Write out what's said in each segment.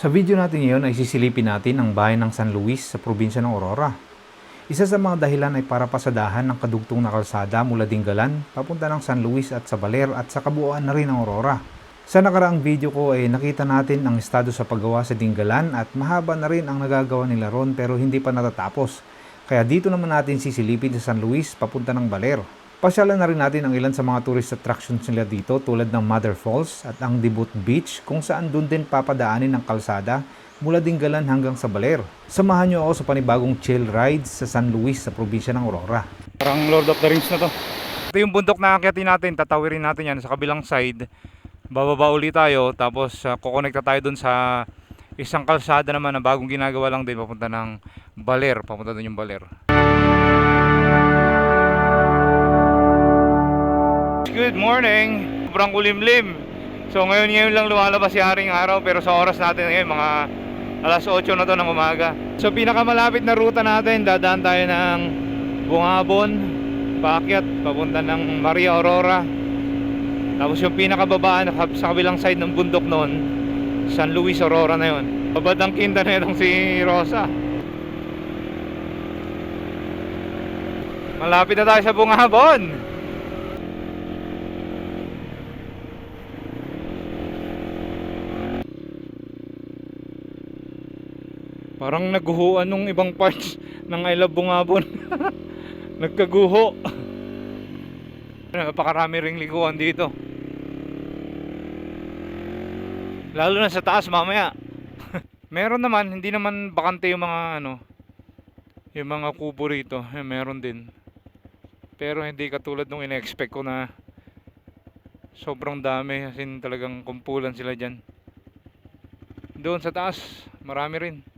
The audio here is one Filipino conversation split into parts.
Sa video natin ngayon ay sisilipin natin ang bayan ng San Luis sa probinsya ng Aurora. Isa sa mga dahilan ay para pasadahan ng kadugtong na kalsada mula Dingalan, papunta ng San Luis at sa Baler at sa kabuuan na rin ng Aurora. Sa nakaraang video ko ay nakita natin ang estado sa paggawa sa Dingalan at mahaba na rin ang nagagawa nila ron pero hindi pa natatapos. Kaya dito naman natin sisilipin sa San Luis papunta ng Baler. Pasyalan na rin natin ang ilan sa mga tourist attractions nila dito tulad ng Mother Falls at ang Debut Beach kung saan doon din papadaanin ng kalsada mula Dingalan hanggang sa Baler. Samahan niyo ako sa panibagong chill rides sa San Luis sa probinsya ng Aurora. Parang Lord of the Rings na to. Ito yung bundok na akyatin natin, tatawirin natin yan sa kabilang side. Bababa ulit tayo, tapos uh, kukonekta tayo dun sa isang kalsada naman na bagong ginagawa lang din papunta ng Baler, papunta dun yung Baler. Good morning! Sobrang kulimlim. So ngayon ngayon lang lumalabas si Haring Araw pero sa oras natin ngayon mga alas 8 na to ng umaga. So pinakamalapit na ruta natin, dadaan tayo ng Bungabon, paakyat, papunta ng Maria Aurora. Tapos yung pinakababaan sa kabilang side ng bundok noon, San Luis Aurora na yon. Babad ang kinda na itong si Rosa. Malapit na tayo sa Bungabon. Parang naguhuan nung ibang parts ng I Love Bungabon. Nagkaguho. Napakarami ring liguan dito. Lalo na sa taas mamaya. meron naman, hindi naman bakante yung mga ano, yung mga kubo rito. Eh, meron din. Pero hindi katulad nung ina-expect ko na sobrang dami. As in talagang kumpulan sila dyan. Doon sa taas, marami rin.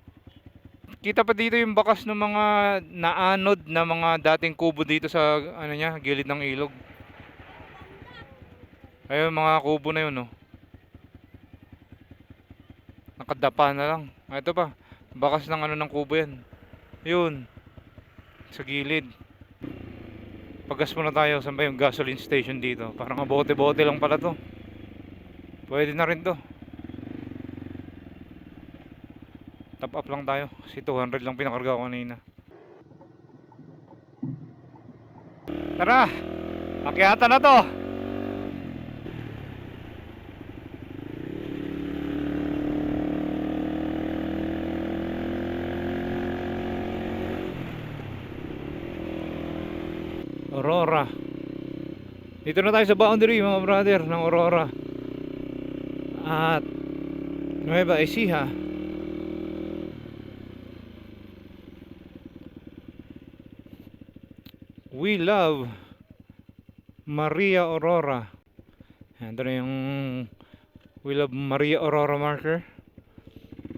Kita pa dito yung bakas ng mga naanod na mga dating kubo dito sa ano niya, gilid ng ilog. Ayun mga kubo na yun, no. Nakadapa na lang. Ah, Ito pa, bakas ng ano ng kubo yan. Yun. Sa gilid. Pagas muna tayo, saan ba yung gasoline station dito? Parang bote-bote lang pala to. Pwede na rin to. Top up lang tayo. Kasi 200 lang pinakarga ko kanina. Tara! Akyata na to! Aurora. Dito na tayo sa boundary mga brother ng Aurora. At Nueva Ecija. We love Maria Aurora. Ito na yung We love Maria Aurora marker.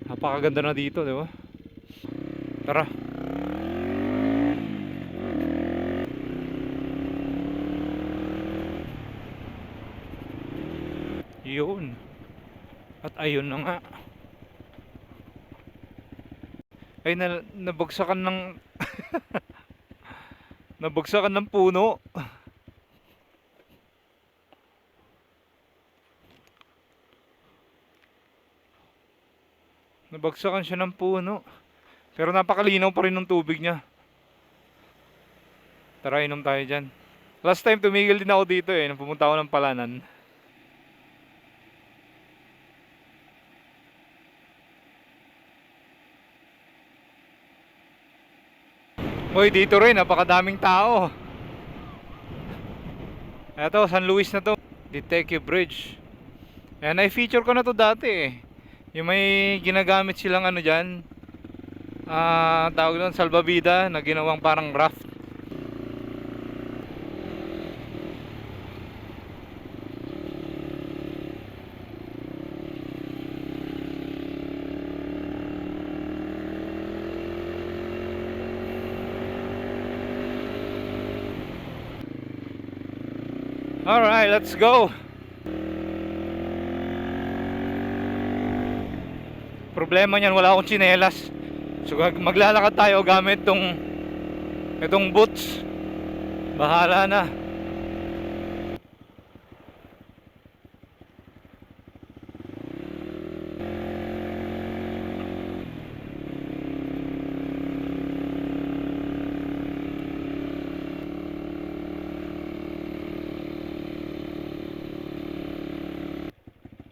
Napakaganda na dito, di ba? Tara. Yun. At ayun na nga. Ay, na, nabagsakan ng Nabagsakan ng puno. Nabagsakan siya ng puno. Pero napakalinaw pa rin ng tubig niya. Tara, inom tayo dyan. Last time tumigil din ako dito eh, nung pumunta ako ng Palanan. Hoy, dito rin, napakadaming tao. Ito, San Luis na to. Detective Bridge. Ayan, na-feature ko na to dati eh. Yung may ginagamit silang ano dyan. Ah, tawag doon, salbabida na ginawang parang raft. Alright, let's go. Problema niyan, wala akong tsinelas. So maglalakad tayo gamit tong itong boots. Bahala na.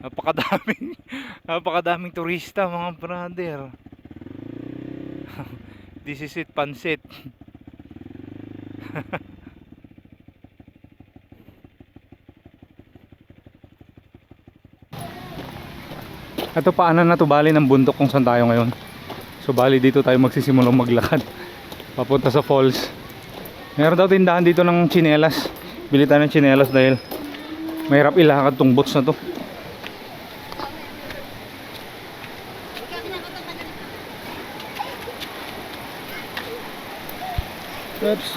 Napakadaming napakadaming turista mga brother. This is it, pansit. Ito paanan na to bali ng bundok kung saan tayo ngayon. So bali dito tayo magsisimulang maglakad papunta sa falls. Meron daw tindahan dito ng chinelas. Bili tayo ng chinelas dahil mahirap ilakad tong boats na to. Oops.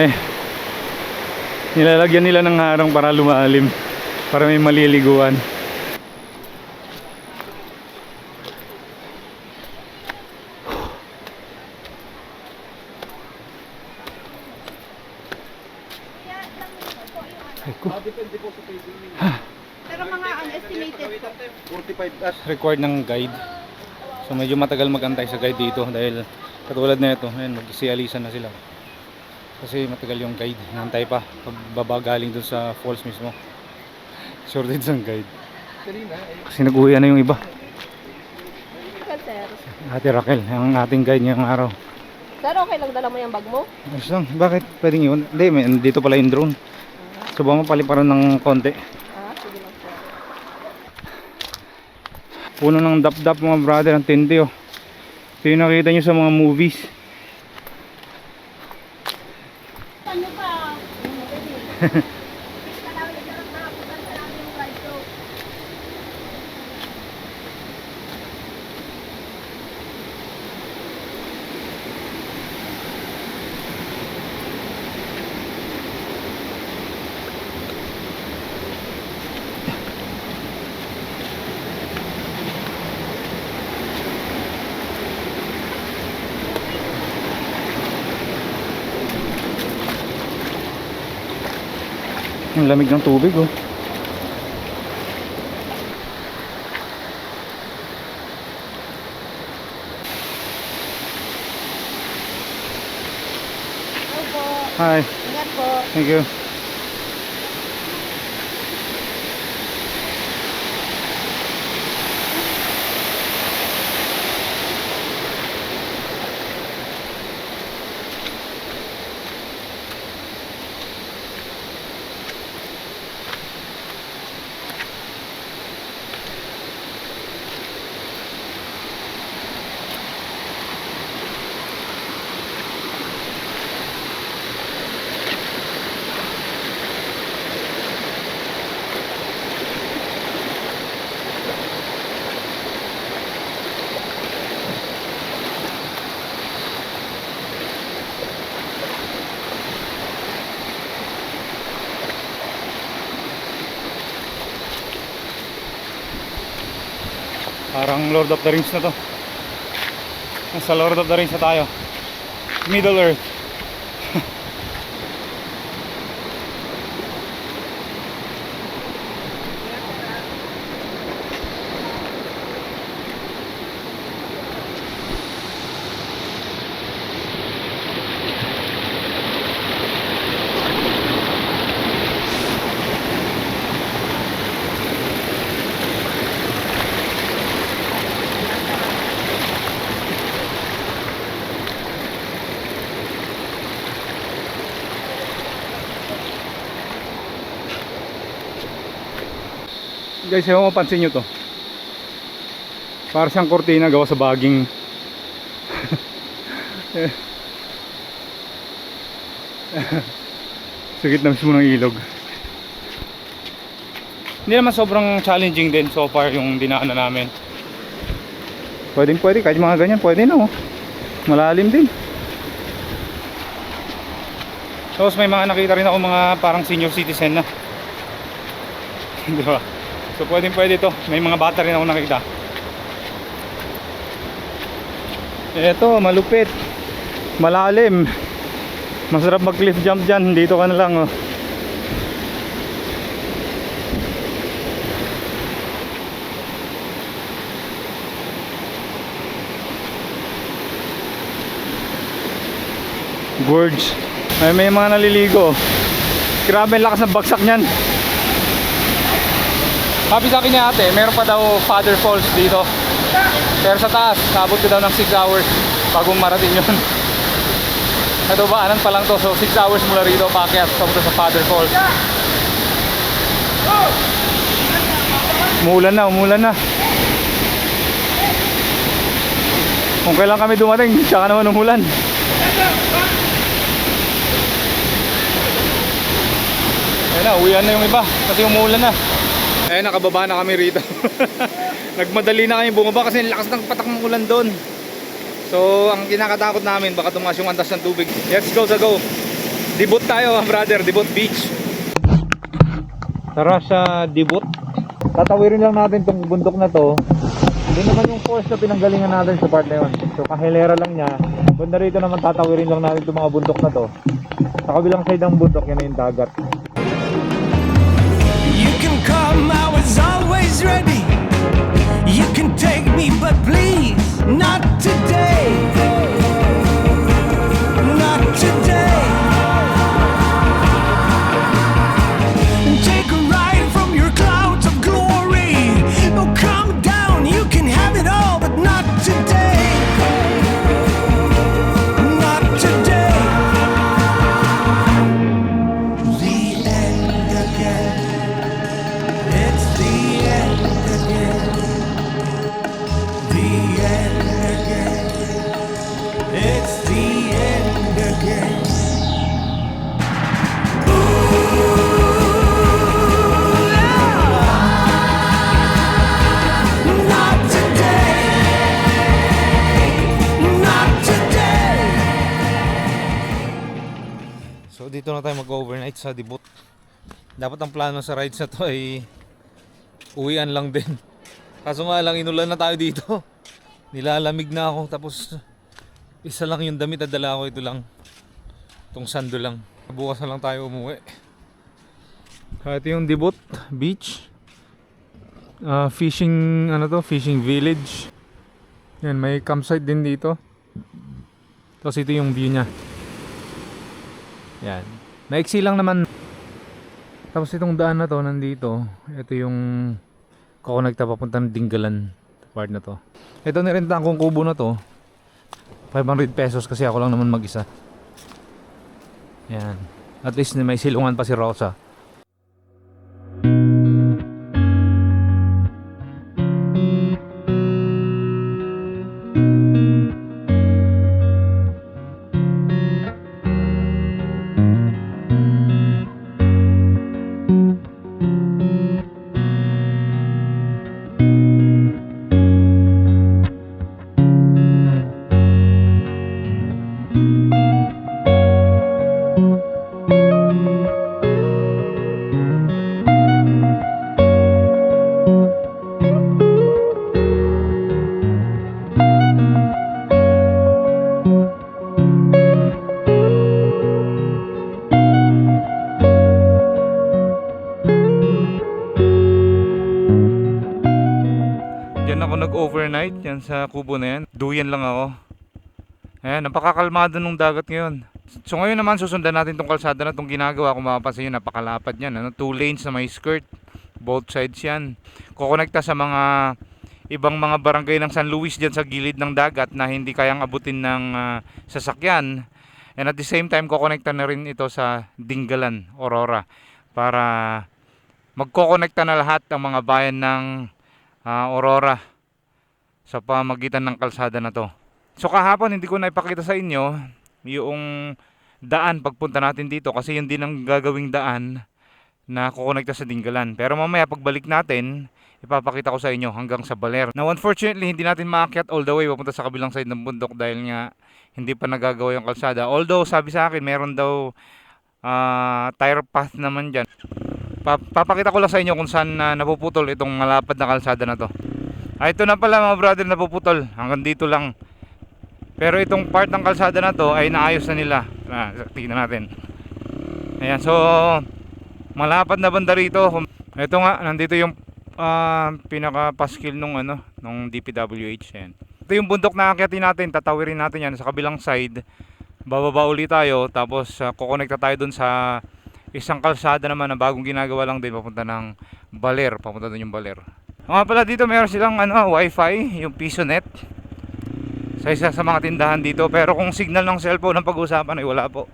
Eh, nilalagyan nila ng harang para lumalim. Para may maliliguan. Ay, ko. Pero mga unestimated po. 45 as required ng guide. So medyo matagal magantay sa guide dito dahil katulad na ito, ayun, mag-sialisan na sila. Kasi matagal yung guide, nantay pa pagbaba galing dun sa falls mismo. Shortage ang guide. Kasi nag-uwi na yung iba. Ate Raquel, ang ating guide ngayong araw. Sir, okay lang dala mo yung bag mo? Ayos lang, bakit pwedeng yun? Hindi, may, dito pala yung drone. So ba mapaliparan ng konti. Ah, sige lang sir. Puno ng dap-dap mga brother, ang tindi oh. Ito yung nakita nyo sa mga movies. Ano pa? Ang lamig ng tubig oh. Hi, Ingat po. thank you. Parang Lord of the Rings na to. Nasa Lord of the Rings na tayo. Middle Earth. Guys, ewan mapansin nyo to. Para siyang kortina gawa sa baging. sa gitna mismo ng ilog. Hindi naman sobrang challenging din so far yung dinaanan namin. Pwedeng pwede, kahit mga ganyan, pwede na oh. Malalim din. Tapos may mga nakita rin ako mga parang senior citizen na. Di ba? So pwedeng pwede to. May mga bata rin ako nakita. Eto, malupit. Malalim. Masarap mag cliff jump dyan. Dito ka na lang oh. Gorge. Ay, may mga naliligo. Grabe lakas ng bagsak niyan. Sabi sa akin ni ate, meron pa daw Father Falls dito. Pero sa taas, sabot ko daw ng 6 hours bago marating yun. Ito ba, anan pa lang to. So 6 hours mula rito, paakyat papunta sa Father Falls. Umulan na, umulan na. Kung kailan kami dumating, tsaka naman umulan. Ayun na, uwian na yung iba kasi umuulan na. Ayun, nakababa na kami rito. Nagmadali na kami bumaba kasi lakas ng patak ng ulan doon. So, ang kinakatakot namin, baka tumaas yung antas ng tubig. Let's go sa go. Debut tayo, brother. Debut Beach. Tara sa debut. Tatawirin lang natin tong bundok na to. Hindi naman yung force na pinanggalingan natin sa part na yun. So, kahilera lang niya. Banda rito naman tatawirin lang natin itong mga bundok na to. Sa kabilang side ng bundok, yan na yung dagat. But please, not today. Na tayo mag-overnight sa debut. Dapat ang plano sa rides na to ay uwian lang din. Kaso nga lang inulan na tayo dito. Nilalamig na ako tapos isa lang yung damit na dala ko ito lang. Itong sando lang. Bukas na lang tayo umuwi. Ito yung debut beach. Ah, fishing ano to, fishing village. Yan, may campsite din dito. Tapos ito yung view niya. Yan. Maiksi lang naman. Tapos itong daan na to nandito. Ito yung kukonekta papuntang Dinggalan part na to. Ito nirentahan kong kubo na to. 500 pesos kasi ako lang naman mag-isa. Yan. At least may silungan pa si Rosa. Yan sa kubo na yan. Duyan lang ako. Ayan, napakakalmado nung dagat ngayon. So ngayon naman susundan natin tong kalsada na tong ginagawa. Kung mapapansin nyo, napakalapad yan. Ano? Two lanes na may skirt. Both sides yan. Kukonekta sa mga ibang mga barangay ng San Luis dyan sa gilid ng dagat na hindi kayang abutin ng ah, sasakyan. And at the same time, kukonekta na rin ito sa Dinggalan, Aurora. Para magkokonekta na lahat ang mga bayan ng ah, Aurora sa pamagitan ng kalsada na to. So kahapon hindi ko na ipakita sa inyo yung daan pagpunta natin dito kasi yun din ang gagawing daan na kukonekta sa Dinggalan. Pero mamaya pagbalik natin, ipapakita ko sa inyo hanggang sa Baler. Now unfortunately hindi natin maakyat all the way papunta sa kabilang side ng bundok dahil nga hindi pa nagagawa yung kalsada. Although sabi sa akin meron daw ah, tire path naman dyan. Pa- papakita ko lang sa inyo kung saan na napuputol itong malapad na kalsada na to. Ah, ito na pala mga brother napuputol. Hanggang dito lang. Pero itong part ng kalsada na to ay naayos na nila. Ah, tingnan natin. Ayan, so malapad na banda rito. Ito nga, nandito yung ah, pinaka-paskil nung ano, nung DPWH. Ayan. Ito yung bundok na akyatin natin, tatawirin natin yan sa kabilang side. Bababa ulit tayo, tapos uh, kukonekta tayo dun sa isang kalsada naman na bagong ginagawa lang din papunta ng Baler, papunta doon yung Baler. Nga pala dito meron silang ano, wifi, yung PisoNet. Sa isa sa mga tindahan dito, pero kung signal ng cellphone ang pag-uusapan ay wala po.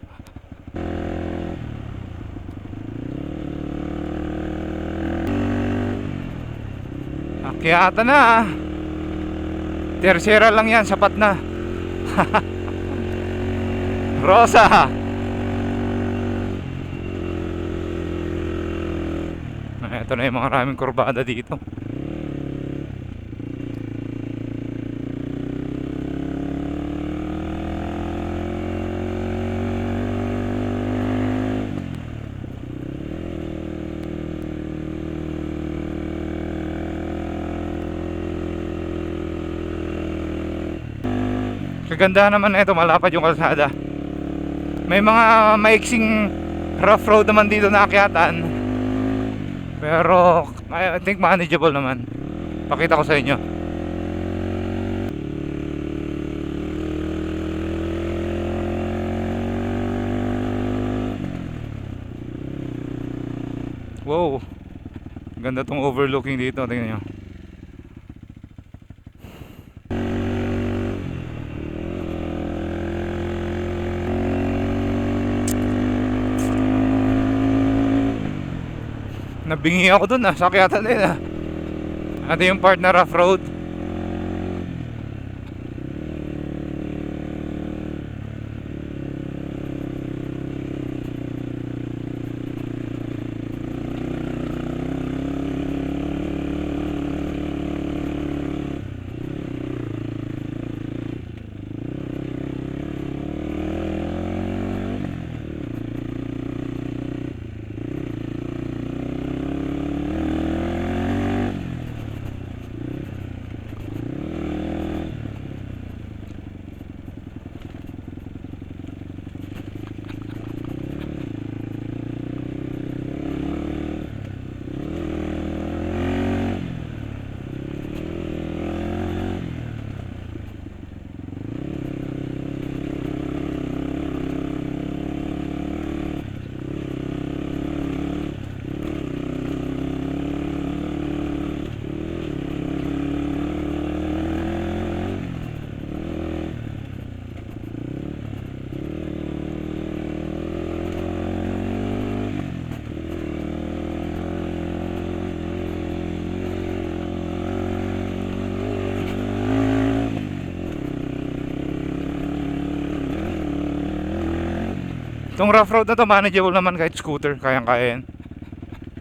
Akyata na ah. Lang yan, sapat na. Rosa. Ito na yung mga maraming kurbada dito. Kagandahan naman na ito, malapad yung kalsada. May mga maiksing rough road naman dito na akyatan. Pero I think manageable naman. Pakita ko sa inyo. Wow. Ganda tong overlooking dito, tingnan nyo. Nabingi ako dun ah, sakyatan din ah. Ito yung part na rough road. Itong rough road na to manageable naman kahit scooter, kayang-kaya yan.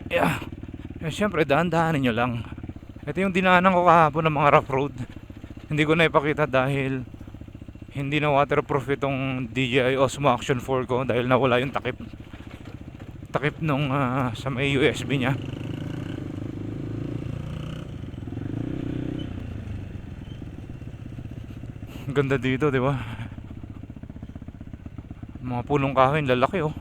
Yeah. Eh, syempre, dahan-dahanin nyo lang. Ito yung dinaanan ko kahapon ng mga rough road. Hindi ko na ipakita dahil hindi na waterproof itong DJI Osmo Action 4 ko dahil nawala yung takip. Takip nung ah, sa may USB niya. Ganda dito, di ba? Punong kahoy, lalaki oh.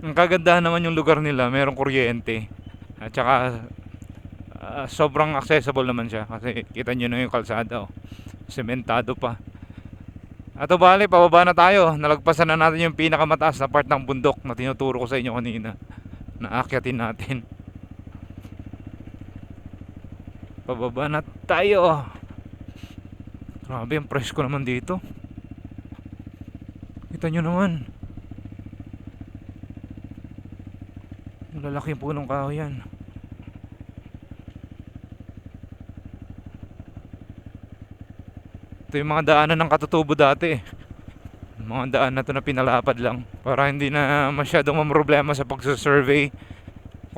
Ang kagandahan naman yung lugar nila, merong kuryente. At saka ah, sobrang accessible naman siya kasi kita nyo na yung kalsada oh. Sementado pa. Ato bale, pababa na tayo. Nalagpasan na natin yung pinakamataas na part ng bundok na tinuturo ko sa inyo kanina. Naakyatin natin. Pababa na tayo. Grabe, ang presko naman dito. Kita nyo naman. Lalaki po ng kahoy yan. Ito yung mga daanan ng katutubo dati. Mga daan na to na pinalapad lang. Para hindi na masyadong mamroblema sa pagsasurvey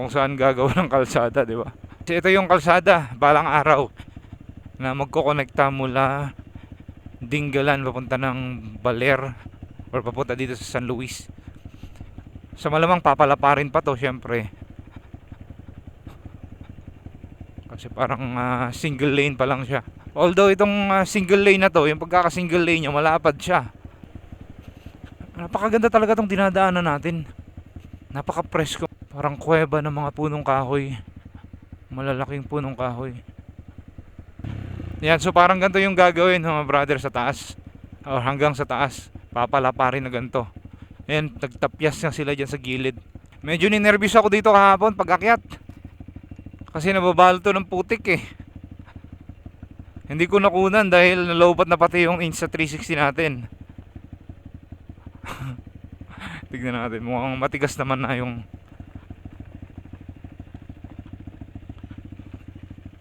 kung saan gagawa ng kalsada, di ba? Ito yung kalsada, balang araw na magkokonekta mula Dingalan papunta ng Baler or papunta dito sa San Luis. Sa malamang papalaparin pa to syempre. Kasi parang ah, single lane pa lang siya. Although itong ah, single lane na to, yung pagkaka single lane niya malapad siya. Napakaganda talaga tong dinadaanan natin. Napaka-presko. Parang kuweba ng mga punong kahoy. Malalaking punong kahoy. Yan, so parang ganito yung gagawin mga brother sa taas. Or hanggang sa taas. Papalaparin na ganito. Ayan, nagtapyas na sila dyan sa gilid. Medyo ninervous ako dito kahapon pag akyat. Kasi nababalo to ng putik eh. Hindi ko nakunan dahil nalobat na pati yung Insta 360 natin. Tignan natin. Mukhang matigas naman na yung...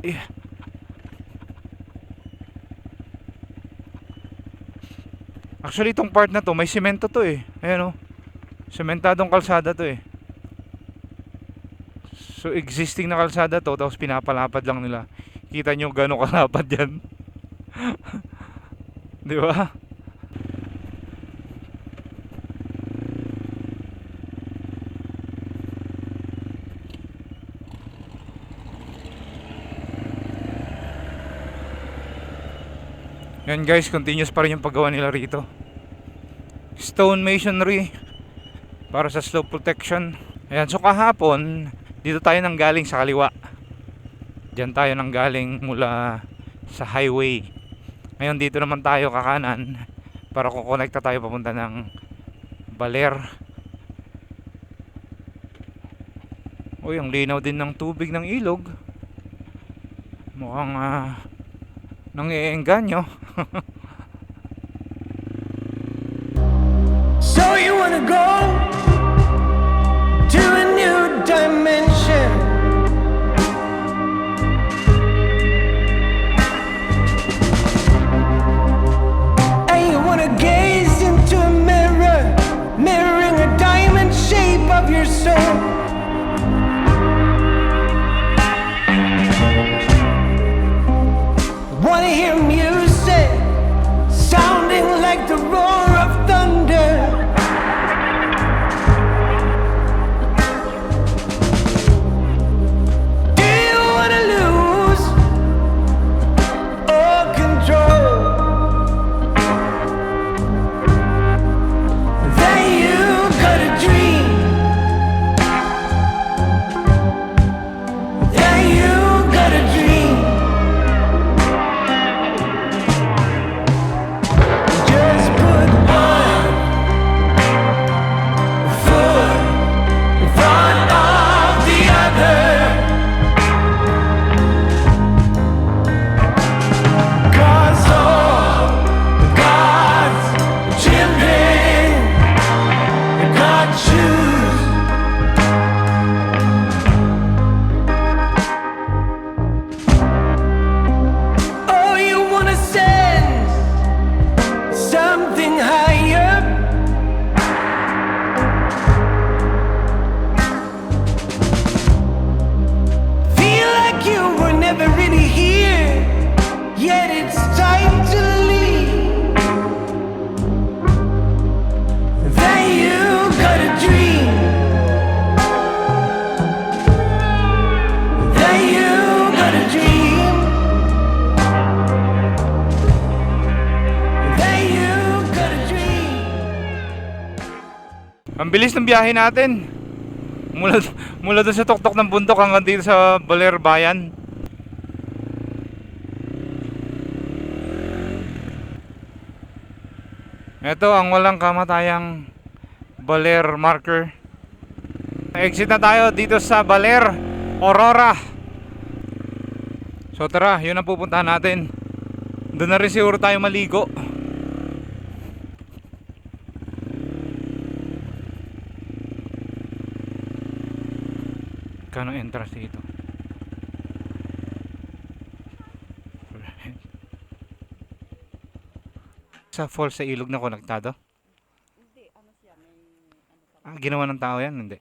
Eh. Actually, itong part na to, may semento to eh. Ayan oh. Sementadong kalsada to eh. So, existing na kalsada to, tapos pinapalapad lang nila. Kita nyo gano'ng kalapad yan. Di ba? Yan guys, continuous pa rin yung paggawa nila rito. Stone masonry para sa slope protection. Ayan, so kahapon, dito tayo nang galing sa kaliwa. Diyan tayo nang galing mula sa highway. Ngayon dito naman tayo kakanan para kukonekta tayo papunta ng Baler. Uy, ang linaw din ng tubig ng ilog. Mukhang uh, nangiengganyo. So you wanna go to a new dimension? Biyahe natin. Mula mula doon sa tuktok ng bundok hanggang dito sa Baler Bayan. Ito ang walang kamatayang Baler marker. Exit na tayo dito sa Baler, Aurora. So tara, yun ang pupuntahan natin. Doon na rin siguro tayo maligo. Entrance dito? Sa falls sa ilog na konektado? Hindi, ano siya, may Ah, ginawa ng tao yan? Hindi.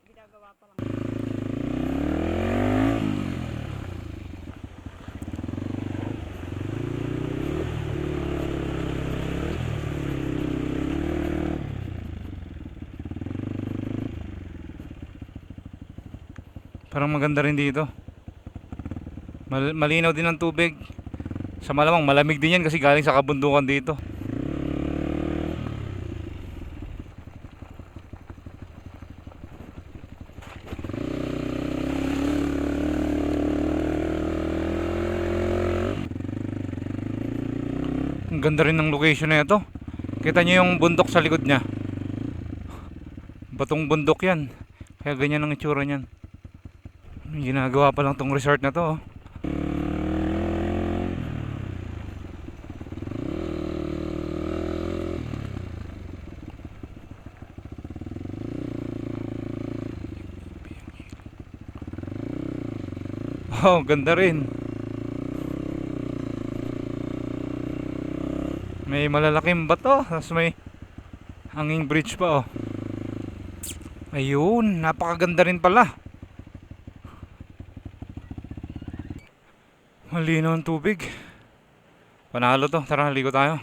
Parang maganda rin dito. Mal- malinaw din ang tubig. Sa malamang malamig din yan kasi galing sa kabundukan dito. Ang ganda rin ng location na ito. Kita niyo yung bundok sa likod niya. Batong bundok yan. Kaya ganyan ang itsura niyan. Ginagawa pa lang tong resort na to. oh. Oh, ganda rin. May malalaking bato, tapos may hanging bridge pa oh. Ayun, napakaganda rin pala. Malinaw ang tubig. Panalo to, tara ligo tayo.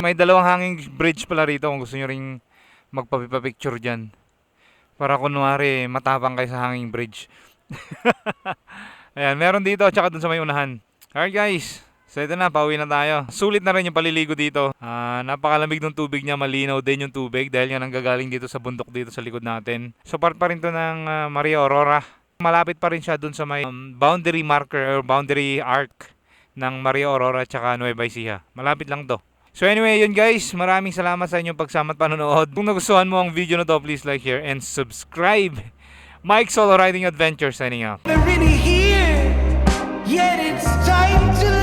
May dalawang hanging bridge pala rito kung gusto nyo ring magpapipicture dyan. Para kunwari matapang kayo sa hanging bridge. Ayan, meron dito tsaka dun sa may unahan. Alright guys, so ito na, pauwi na tayo. Sulit na rin yung paliligo dito. Ah, napakalamig ng tubig niya, malinaw din yung tubig dahil nga nanggagaling dito sa bundok dito sa likod natin. So part pa rin to ng ah, Maria Aurora. Malapit pa rin siya dun sa may um, boundary marker or boundary arc ng Maria Aurora tsaka Nueva Ecija. Malapit lang to. So anyway, yun guys, maraming salamat sa inyong pagsama at panonood. Kung nagustuhan mo ang video na to, please like, share, and subscribe. Mike Solo Riding Adventure signing out. Yet it's time to